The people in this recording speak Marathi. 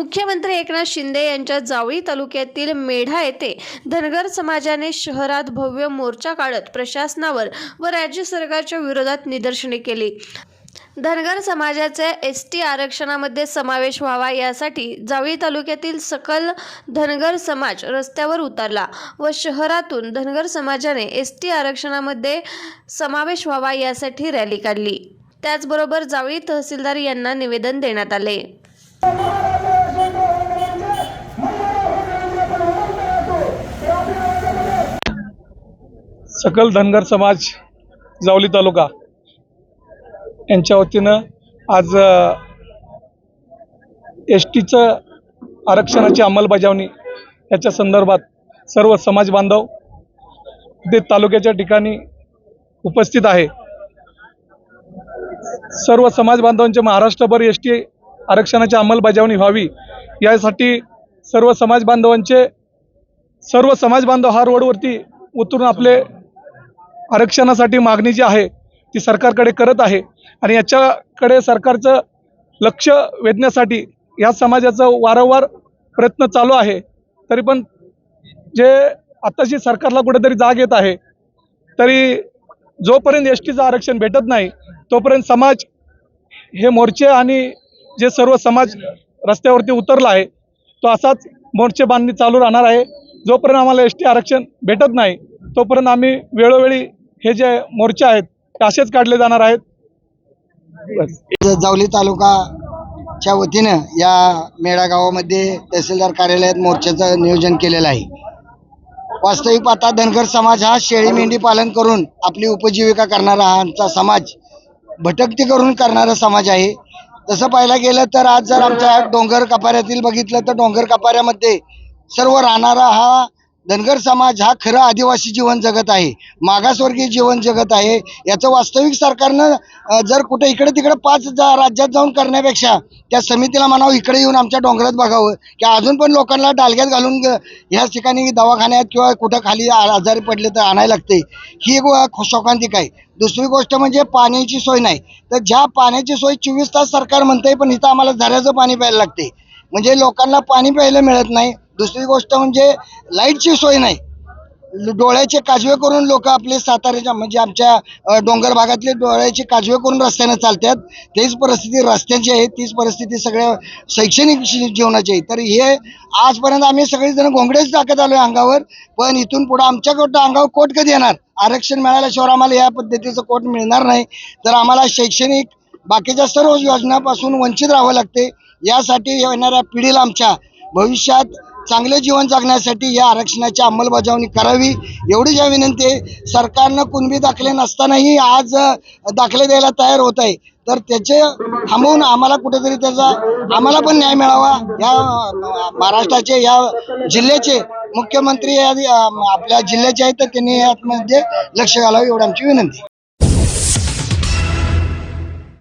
मुख्यमंत्री एकनाथ शिंदे यांच्या जावळी तालुक्यातील मेढा येथे धनगर समाजाने शहरात भव्य मोर्चा काढत प्रशासनावर व राज्य सरकारच्या विरोधात निदर्शने केली. धनगर समाजाचे एस टी आरक्षणामध्ये समावेश व्हावा यासाठी जावळी तालुक्यातील सकल धनगर समाज रस्त्यावर उतरला व शहरातून धनगर समाजाने एस टी आरक्षणामध्ये समावेश व्हावा यासाठी रॅली काढली. त्याचबरोबर जावळी तहसीलदार यांना निवेदन देण्यात आले. सकल धनगर समाज जावली तालुका यांच्या वतीनं आज एस टीचं आरक्षणाची अंमलबजावणी याच्या संदर्भात सर्व समाज बांधव ते तालुक्याच्या ठिकाणी उपस्थित आहे. सर्व समाज बांधवांचे महाराष्ट्रभर एस टी आरक्षणाची अंमलबजावणी व्हावी यासाठी सर्व समाज बांधवांचे सर्व समाज बांधव हा रोडवरती उतरून आपले आरक्षणासाठी मागणी जी आहे ती सरकारकडे करत आहे. आणि याच्याकडे सरकारचं लक्ष वेधण्यासाठी या समाजाचं वारंवार प्रयत्न चालू आहे. तरी पण जे आत्ताची सरकारला कुठेतरी जाग येत आहे तरी जोपर्यंत एस टीचं आरक्षण भेटत नाही तोपर्यंत समाज हे मोर्चे आणि जे सर्व समाज रस्त्यावरती उतरला आहे तो असाच मोर्चे बांधणी चालू राहणार आहे. जोपर्यंत आम्हाला एस टी आरक्षण भेटत नाही तोपर्यंत आम्ही वेळोवेळी हे जे मोर्चे आहेत ते असेच काढले जाणार आहेत. जावली तालुकाच्या वतीनं या मेळा गावामध्ये तहसीलदार कार्यालयात मोर्चाचं नियोजन केलेलं आहे. वास्तविक पाहता धनगर समाज हा शेळी मेंढी पालन करून आपली उपजीविका करणारा हा आमचा समाज भटकती करून करणारा समाज आहे. तसं पाहायला गेलं तर आज जर आमच्या डोंगर कपाऱ्यातील बघितलं तर डोंगर कपाऱ्यामध्ये सर्व राहणारा हा धनगर समाज हा खरं आदिवासी जीवन जगत आहे मागासवर्गीय जीवन जगत आहे. याचं वास्तविक सरकारनं जर कुठे इकडे तिकडे पाच जा- राज्यात जाऊन करण्यापेक्षा त्या समितीला म्हणावं इकडे येऊन आमच्या डोंगरात बघावं की अजून पण लोकांना डालग्यात घालून ह्याच ठिकाणी दवाखान्यात किंवा कुठं खाली आजारी पडले तर आणायला लागते. ही एक शोकांतिक आहे. दुसरी गोष्ट म्हणजे पाण्याची सोय नाही. तर ज्या पाण्याची सोय चोवीस तास सरकार म्हणतंय पण इथं आम्हाला झऱ्याचं पाणी प्यायला लागते. म्हणजे लोकांना पाणी प्यायला मिळत नाही. दुसरी गोष्ट म्हणजे लाईटची सोय नाही. डोळ्याचे काजवे करून लोक आपले साताऱ्याच्या म्हणजे आमच्या डोंगर भागातले डोळ्याचे काजवे करून रस्त्याने चालतात. तेच परिस्थिती रस्त्याची आहे तीच परिस्थिती सगळ्या शैक्षणिक जीवनाची आहे. तर हे आजपर्यंत आम्ही सगळेजण घोंगडेच टाकत आलोय अंगावर पण इथून पुढे आमच्याकडं अंगावर कोट कधी येणार? आरक्षण मिळाल्याशिवाय आम्हाला या पद्धतीचं कोट मिळणार नाही. तर आम्हाला शैक्षणिक बाकीच्या सर्व योजनापासून वंचित राहावं लागते. यासाठी येणाऱ्या पिढीला आमच्या भविष्यात चांगले जीवन जगण्यासाठी या आरक्षणाची अंमलबजावणी करावी एवढी ज्या विनंती आहे. सरकारनं कुणबी दाखले नसतानाही आज दाखले द्यायला तयार होत आहे. तर त्याचे थांबवून आम्हाला कुठेतरी त्याचा आम्हाला पण न्याय मिळावा. या महाराष्ट्राचे या जिल्ह्याचे मुख्यमंत्री आपल्या जिल्ह्याचे आहेत तर त्यांनी यामध्ये लक्ष घालावं एवढी आमची विनंती.